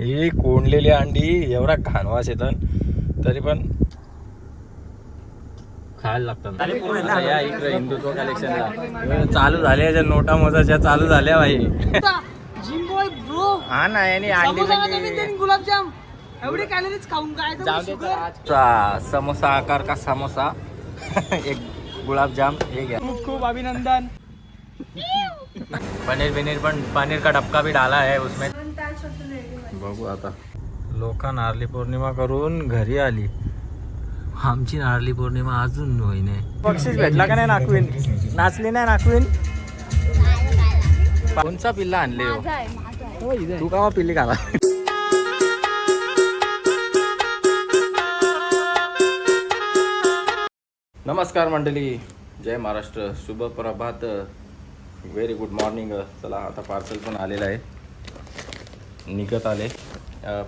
ही कोंडलेली अंडी एवढा घाणवास येतात तरी. पण खायला लागतात. या इकडे हिंदुत्व कलेक्शनला चालू झाले याच्या नोटा मोजाच्या चालू झाल्या हा ना यांनी अंडी गुलाबजाम. एवढे कॅलरीज खाऊन काय आजचा समोसा आकार का समोसा? एक गुलाबजाम हे घ्या. खूप खूप अभिनंदन. पनीर बिनीर पण पनीर का डबका भी डाला है उसमें. बघू आता. लोक नारली पौर्णिमा करून घरी आली. आमची नारली पौर्णिमा अजून होईने. बक्षीस भेटला का नाही नाकवीन नाचली नाही नाकवीन कोणचा पिल्ला आणले हो? तू का पिल्ली काला नमस्कार मंडळी. जय महाराष्ट्र. शुभ प्रभात. व्हेरी गुड मॉर्निंग चला आता पार्सल पण आलेलं आहे. निघत आले.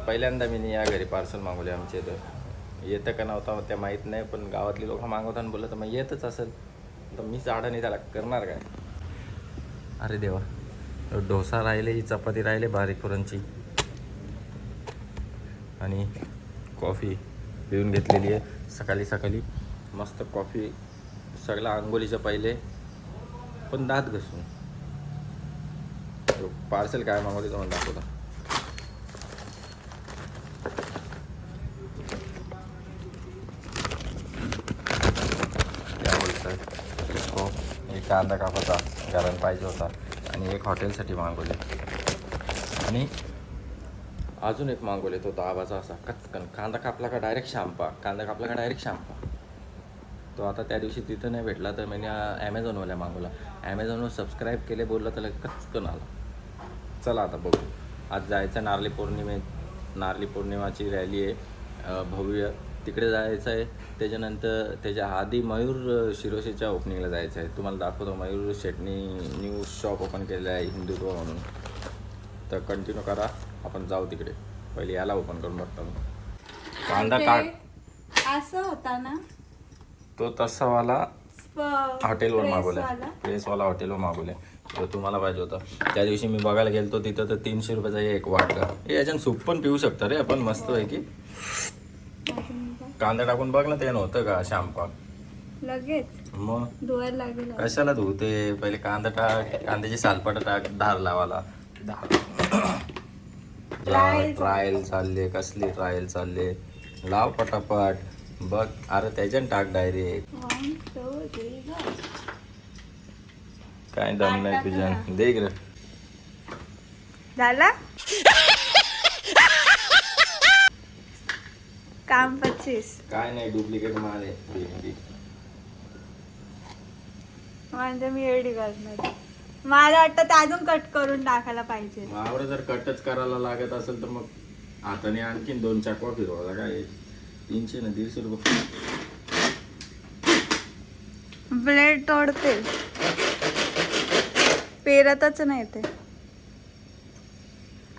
पहिल्यांदा मी या घरी पार्सल मागवले आमच्या इथं येतं का नव्हता त्या माहीत नाही पण गावातली लोक मागवताना बोललं तर मग येतच असेल तर मीच झाडं नाही त्याला करणार काय? अरे देवा डोसा राहिले ही चपाती राहिले बारीक पुरणची. आणि कॉफी पिऊन घेतलेली आहे सकाळी सकाळी. मस्त कॉफी सगळ्या आंघोळीच्या पहिले पण दात घसून. पार्सल काय मागवते तुम्हाला दाखवता या बोलतात इसको एक कांदा कापाचा गरम पाहिजे होता. आणि एक हॉटेलसाठी मागवले. आणि अजून एक मागवले तो दाबाचा असा कचकन. कांदा कापला का डायरेक्ट शांपा कांदा कापला का डायरेक्ट शांपा तो आता त्या दिवशी तिथं नाही भेटला तर मी ॲमेझॉनवाल्या मागवला. ॲमेझॉनवर सबस्क्राईब केले बोललं तर कचकन आला. चला आता बघू. आज जायचं नारली पौर्णिमे नारली पौर्णिमाची रॅली आहे. भव्य तिकडे जायचं आहे. त्याच्यानंतर त्याच्या आधी मयूर शिरोशीच्या ओपनिंगला जायचं आहे. तुम्हाला दाखवतो मयूर शेटनी न्यू शॉप ओपन केलेलं आहे हिंदुत्व म्हणून. तर कंटिन्यू करा. आपण जाऊ तिकडे. पहिले याला ओपन करून बघतो कांदा काट असं होता ना? तो तसावाला हॉटेलवर मागवलाय. प्रेसवाला हॉटेलवर मागवलाय. तो तुम्हाला पाहिजे होता. त्या दिवशी मी बघायला गेलतो तिथं तर तीनशे रुपयाचा एक वाटला. हे याच्यानं सूप पण पिऊ शकता रे आपण. मस्त आहे की कांदा टाकून बघ ना ते नव्हतं का शॅम्पा लगेच? मग? धुवायला लागेल कशाला धुते? पहिले कांदा टाक कांद्याची सालपाट टाक धार लावाला Trial ट्रायल चालले कसली ट्रायल चालले? लाव पटापट. बघ अरे त्याच्यानं टाक direct One, two, three, go. काय दम नाही तुझ्या? देख रे. झाला? काम पच्चीस. काय नाही डुप्लिकेट माल आहे. म्हणजे मी करणार मला वाटतं ते अजून कट करून टाकायला पाहिजे. वावर जर कटच करायला लागत असेल तर मग हाताने आणखीन दोन चकवा फिरवायला काय? तीनशे ना दीडशे रुपये. ब्लेड तोडते. पेरतच नाही ते.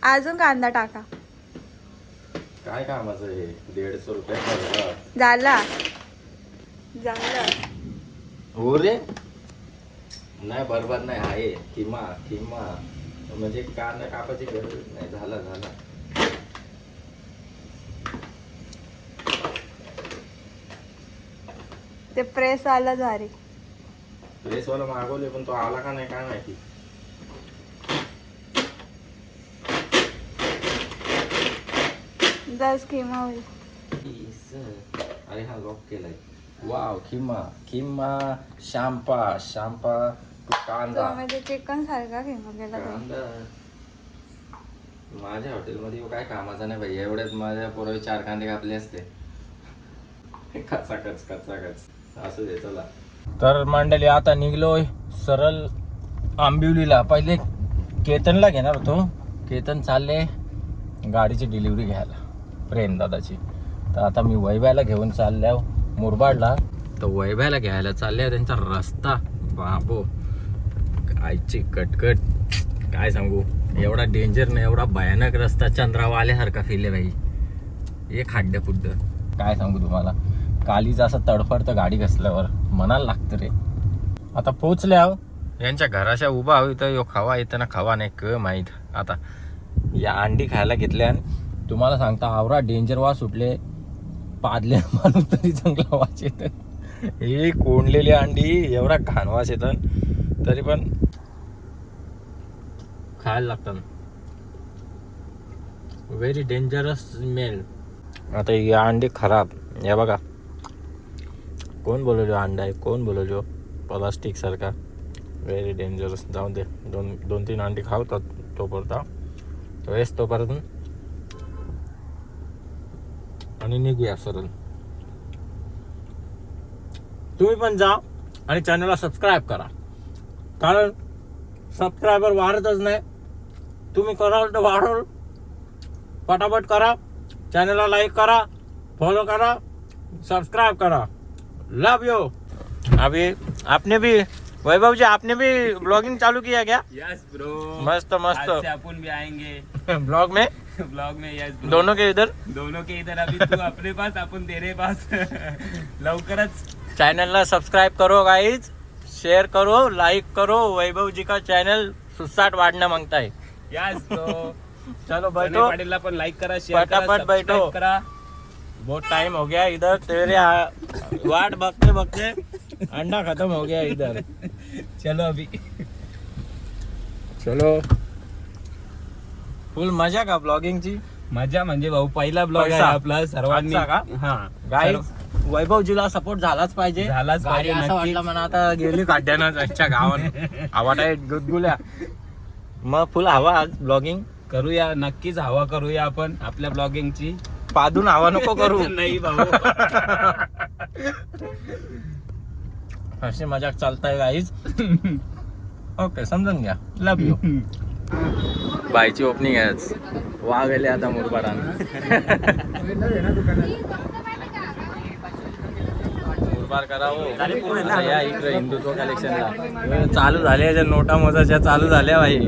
अजून कांदा टाका. काय कामाचं हे? दीडशे रुपये. झाला. झालं. हो रे. नाही बरबाद नाही. आहे. किमा किमा. म्हणजे कांदा कापायची गरज नाही. झाला झाला. ते प्रेस आलं झाली प्रेसवाला मागवले पण तो आला का नाही काय माहिती? दस किमा होईल. अरे हा लॉक केलाय. वाव किमा किमा शांपा शांपा कांदा. म्हणजे चिकन सारखा किमा केला तो. कांदा. माझ्या हॉटेलमध्ये काय कामाचा नाही भाई एवढ्यात माझ्या पोरावे चार कांदे कापले असते. कचाकच कचाकच. असू दे चला. तर मंडळी आता निघलोय सरळ आंबिवलीला. पहिले केतनला घेणार होतो. केतन चालले. गाडीची डिलिव्हरी घ्यायला. प्रेम दादाची तर आता मी वैभ्याला घेऊन चालल्या मुरबाडला. तर वैभ्याला घ्यायला चालले त्यांचा रस्ता. बाबो आईची कटकट. काय सांगू? एवढा डेंजर नाही एवढा भयानक रस्ता चंद्रावा आल्यासारखा फिरले भाई हे खाड्डे. फुड्ड काय सांगू तुम्हाला? कालीच असं तडफडतं गाडी घसल्यावर मनाला लागतं रे. आता पोचल्या हो. यांच्या घराच्या उभा हो हवी तर यो खावा येतं ना खावा नाही क माहीत. आता या अंडी खायला घेतल्या. तुम्हाला सांगता आवरा डेंजर वास सुटले. पादले माणूस तरी चांगला वास येत हे कोंडलेली अंडी एवढा घाण वास येत. तरी पण खायला लागतात. व्हेरी डेंजरस स्मेल आता ही अंडी खराब. या बघा. कोण बोलवलो अंडा आहे? कोण बोलवलो हो? प्लास्टिक सारखा. व्हेरी डेंजरस जाऊन दे. दोन दोन तीन अंडी खावतात तोपर्यंत. वेळेस तोपर्यंत. आणि निघूया सरळ. तुम्ही पण जा आणि चॅनलला सबस्क्राईब करा. कारण सबस्क्रायबर वाढतच नाही. तुम्ही कराल तर वाढवल पटापट करा. चॅनलला लाईक करा. फॉलो करा. सब्सक्राइब करा. लव यू अभी आपने भी वैभव जी आपने भी ब्लॉगिंग चालू किया क्या? यस ब्रो मस्त मस्त. आज से अपन भी आएंगे. ब्लॉग में? ब्लॉग में यस ब्रो। दोनों के इधर? दोनों के इधर अभी तू अपने पास अपन तेरे पास। लवकरच। चैनल सब्सक्राइब करो गाइज शेयर करो लाइक करो. वैभव जी का चैनल सुसाट वाढना मांगता है यस ब्रो चलो बैठो. पाटीलला पण लाईक करा शेअर करा subscribe बैठो. करा. बहुत टाइम हो गया इधर. तेरे आ- वाट बकते बकते अंडा खत्म हो गया इधर. चलो अभी. चलो. फुल मजा का ब्लॉगिंग ची? मजा म्हणजे भाऊ पहिला ब्लॉग आहे पैसा. आपला सर्वांनी आजचा का? हा. गाईज वैभवजीला सपोर्ट झालाच पाहिजे. झालाच गाडी पाहिजे, असं नक्कीच. वाटलं म्हणा आता गेली काढ्यानं आजच्या गावानं. आवाटा गुदगुल्या. मग फुल हवा आज ब्लॉगिंग करूया नक्कीच हवा करूया आपण आपल्या ब्लॉगिंगची पादून हवा नको करू. नाही भाऊ. अशी मजाक चालताय गाईज ओके समजून घ्या. लव यू बायची ओपनिंग आहे आज. वा गेले आता मुरबारान मुरबार करावं. या इकडे हिंदुत्व कलेक्शनला चालू झाले याच्या नोटा मोजाच्या चालू झाल्या बाई.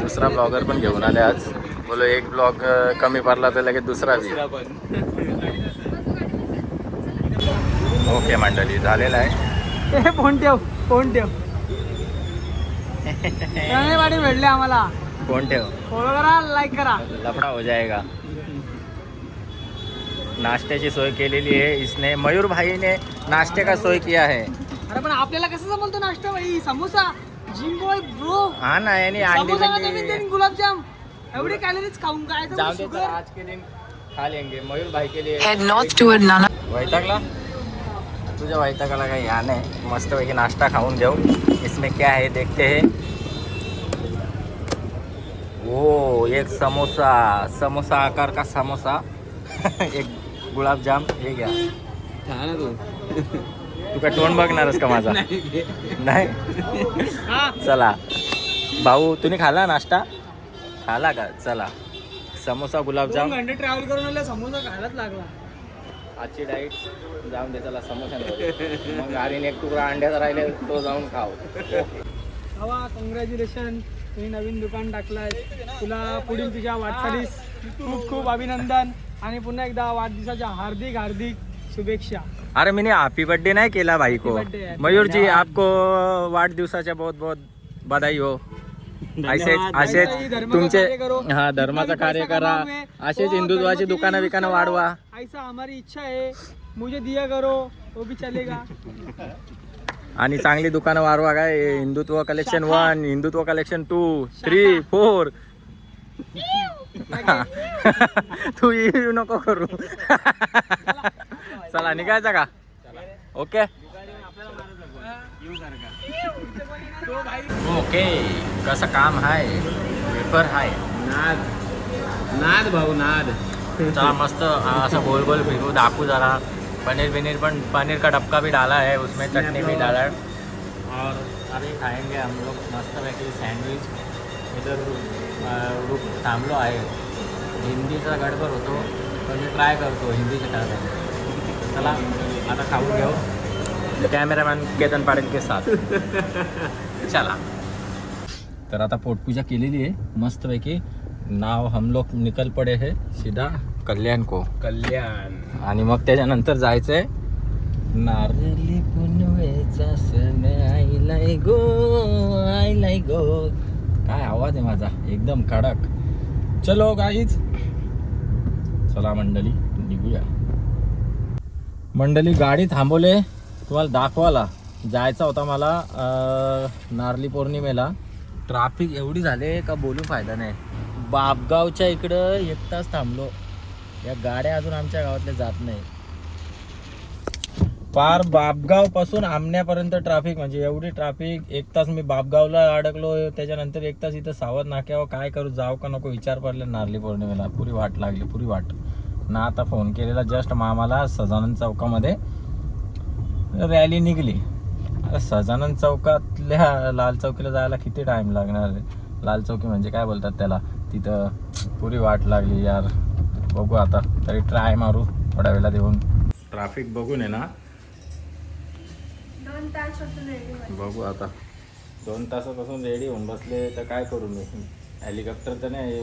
दुसरा ब्लॉगर पण घेऊन आले आज. बोलो एक ब्लॉग कमी पडला तर लगेच दुसरा बी ओके मंडळी झालेला आहे. हे फोन ठेव फोन ठेव. वाडी भेटले आम्हाला. कोण ठेव. फॉलो करा लाईक करा. लफड़ा हो जाएगा. नाश्त्याची सोय केलेली आहे. इसने मयूर भाई ने नाश्ते का सोय किया है? अरे पण आपल्याला कसं समजतो नाश्ता भाई? Samosa gym boy bro. हा ना यांनी अंडी गुलाबजाम. एवढे कॅलरीज खाऊन काय? आज के दिन खा लेंगे. मयूर भाई के लिए Head north toward Nana. वैतागला? तुझ्या वैतागाला काही या नाही मस्तपैकी नाश्ता खाऊन घेऊ इसमें क्या है देखते हैं. ओ एक समोसा. समोसा आकार का समोसा. एक गुलाबजाम. हे घ्या. खा ना तू. तू काय तोंड बघणारच का माझा? नाही हा. चला. भाऊ तुम्ही खाल्ला नाश्ता? खाला का? चला. समोसा गुलाबजाम. ट्रॅव्हल करून आले समोसा खायलाच लागला. आजची डाईट जाऊन दे चला समोसा मग गाडीने एक तुकडा अंड्याचा राहिले तो जाऊन खाऊ. हवा कॉंग्रॅच्युलेशन तुम्ही नवीन दुकान टाकलाय. तुला पुढील तुझ्या वाटचालीस खूप खूप अभिनंदन. आणि पुन्हा एकदा वाढदिवसाच्या हार्दिक हार्दिक शुभेच्छा. अरे मैंने हैप्पी बर्थडे नहीं केला भाई को मयूर जी आपको वाढदिवसाच्या बहुत बहुत बधाई हो. असेच ही तुमचे. हा धर्माचं कार्य करा. असेच वो हिंदुत्वाची दुकानं विकानं वाढवा. ऐसा हमारी इच्छा है मुझे दिया करो वो भी चलेगा। आणि चांगली दुकानं वाढवा काय? Hindutva collection one Hindutva collection two three four तू येऊ नको करू. चला निघायचा का? ओके. ओके कसं काम आहे पेपर आहे नाद. नाद भाऊ नाद. चला मस्त असं गोल गोल फिरू दाखवू जरा। पनीर बिनीर पण पनीर का डबका भी डाला है उसमें चटनी भी डाला। है। और अभी खाएंगे हम लोग मस्त पैकी सँडविच। इधर रुक थांबलो आहे। हिंदीचा गडबड होतो पण मी ट्राय करतो हिंदीचे टाकायला चला आता खाऊन घेऊ. कॅमेरामॅन केतन पाटील के साथ। चला। तर आता पोटपूजा केलेली आहे मस्तपैकी नाव हम लोग निकल पडे है सीधा कल्याण को। कल्याण। आणि मग त्याच्यानंतर जायचंय नारळी पुनवेचा सण आईला लाई गो आय लाई गो. काय आवाज आहे माझा? एकदम कडक. चलो गाईच चला मंडळी निघूया. मंडळी गाडी थांबवले. तुम्हाला दाखवाला जायचा होता मला अं, नारळी पौर्णिमेला. ट्राफिक एवढी झाले का बोलू फायदा नाही. बापगावच्या इकडं एक तास थांबलो. या गाड्या अजून आमच्या गावातल्या जात नाही पार बापगावपासून आमण्यापर्यंत ट्राफिक म्हणजे एवढी ट्राफिक एक तास मी बापगावला अडकलो त्याच्यानंतर एक तास इथं सावध नाक्यावर काय करू जाऊ का नको विचार पडले नारली पौर्णिमेला. पुरी वाट लागली पुरी वाट. ना आता फोन केलेला जस्ट मामाला सजानंद चौकामध्ये रॅली निघली. सजानंद चौकातल्या लाल चौकीला जायला किती टाइम लागणार? लाल चौकी म्हणजे काय बोलतात त्याला? तिथं पुरी वाट लागली यार. बघू आता. तरी ट्राय मारू थोड्या वेळेला देऊन. ट्राफिक बघून आहे ना? बघू आता. दोन तासापासून रेडी होऊन बसले तर काय करू मी? हेलिकॉप्टर तर नाही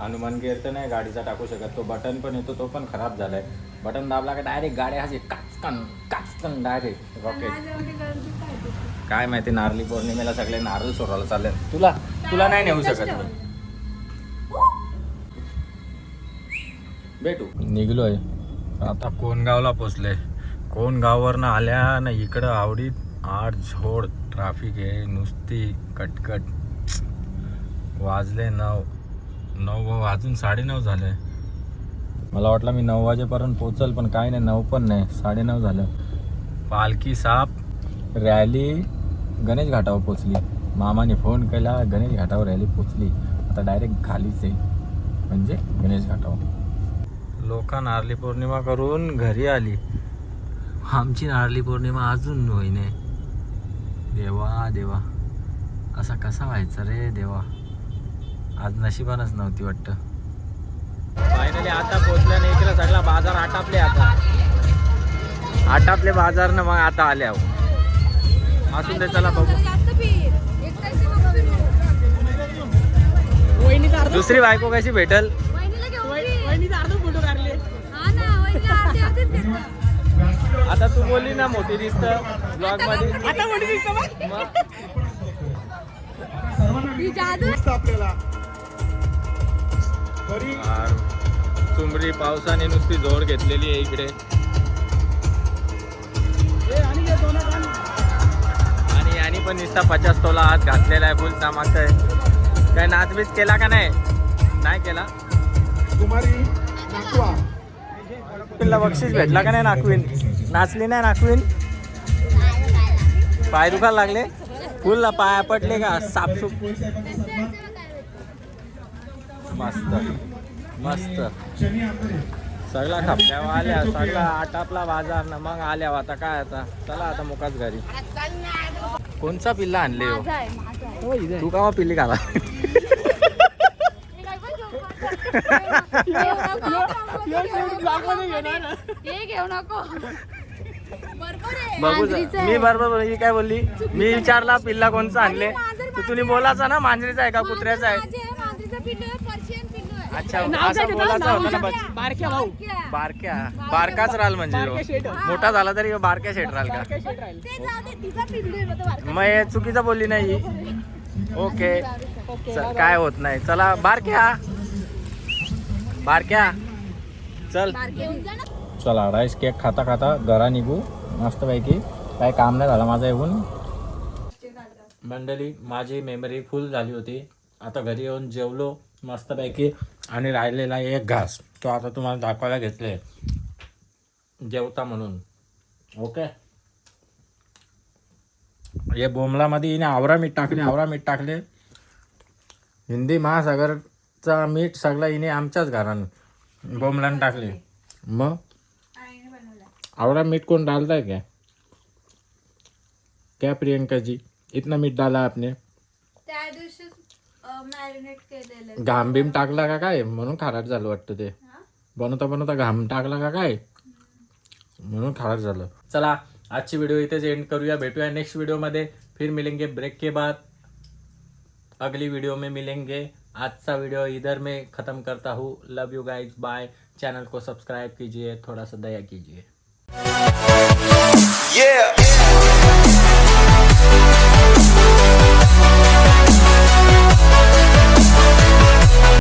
हनुमान गेअर तर नाही गाडीचा टाकू शकत. तो बटन पण येतो तो पण खराब झालाय. बटन दाबला का डायरेक्ट गाडी हसी काचकन काचकन डायरेक्ट रॉकेट काय माहिती नारळी पौर्णिमेला सगळे नारळ सोडायला चालले तुला तुला नाही नेऊ शकत भेटू. निघलोय. आता कोणगावला पोचले. कोणगाववरनं आल्या ना इकडं आवडीत आठ झोड ट्राफिक आहे. नुसती कटकट. वाजले नऊ. नऊ वाजून साडेनऊ झाले. मला वाटलं मी नऊ वाजेपर्यंत पोचल पण काय नाही नऊ पण नाही. साडेनऊ झालं. पालखी साप रॅली गणेश घाटावर पोचली. मामाने फोन केला गणेश घाटावर रॅली पोचली. आता डायरेक्ट खालीच आहे. म्हणजे गणेश घाटावर. लोक नारळी पौर्णिमा करून घरी आली. आमची नारळी पौर्णिमा अजून होईने. देवा देवा. असा कसा व्हायचा रे देवा? आज नशिबानच नव्हती वाटतं. फायनली आता पोचल्याने इकडे सगळा बाजार आटापले आता. आटापले बाजार ना मग आता आले आहो. असून दे चला बघू. दुसरी बायको कशी भेटल? आता तू बोलली ना मोठी दिसत ब्लॉगमध्ये आता मोठी दिसतो यार, चुंबरी पावसाने नुसती जोड घेतलेली आहे इकडे. ए, आणि आणि पण नुसता पचास तोला हात घातलेला आहे फुल सामाचं आहे काय नाचबीज केला का नाही? नाही केला. तुला बक्षीस भेटला का नाही नाकवीन नाचली नाही नाकवीन पाय दुखायला लागले? फुल पाया पडले का? सापसूप मस्त. मस्त. सगळा खपल्यावर आल्या सगळा आटापला बाजार ना मग आल्या आता काय आता? चला आता मुकाच घरी. कोणचा पिल्ला आणले हो? हो, इथे. तू का पिल्ली. हे घेऊ नको. बघू मी बरोबर बोलली, ही काय बोलली? मी विचारला पिल्ला कोणचा आणले? तर तुम्ही बोलाचा ना मांजरीचा आहे का कुत्र्याचा आहे? अच्छा असं? बोलायचं होतं ना बारक्या भाऊ. बारक्या. बारकाच राहाल म्हणजे. मोठा झाला तरी बारक्या शेट राहाल. का. मग हे चुकीचं बोलली नाही ओके. काय होत नाही. चला बारक्या. बारक्या. चल. चला राईस केक खाता खाता घरा निघू. मस्तपैकी काही काम नाही झालं माझं येऊन. मंडळी माझी मेमरी फुल झाली होती. आता घरी येऊन जेवलो मस्तपैकी आणि राहिलेला एक घास. तो आता तुम्हाला दाखवायला घेतले. जेवता म्हणून. ओके हे बोमलामध्ये हिने आवरा मीठ टाकले आवरा मीठ टाकले. हिंदी महासागरचा मीठ सगळा हिने आमच्याच घरानं बोमलानं टाकले. मग? आवरा मीठ कौन डालता है क्या क्या प्रियंका जी? इतना मीठ डाला आपने. त्या दिवशी मॅरिनेट केलेलं. घाम बिम टाकला का काय? म्हणून खाराट झालं वाटतं ते. बनवता बनवता घाम टाकला का काय? म्हणून खाराट झालं. चला आजची व्हिडिओ इथेच एंड करूया. भेटूया नेक्स्ट वीडियो मध्ये. फिर मिलेंगे ब्रेक के बाद. अगली वीडियो में मिलेंगे. आज का वीडियो इधर में ख़त्म करता हूँ. Love you guys bye channel को सब्सक्राइब कीजिए. थोड़ा सा दया कीजिए. Yeah.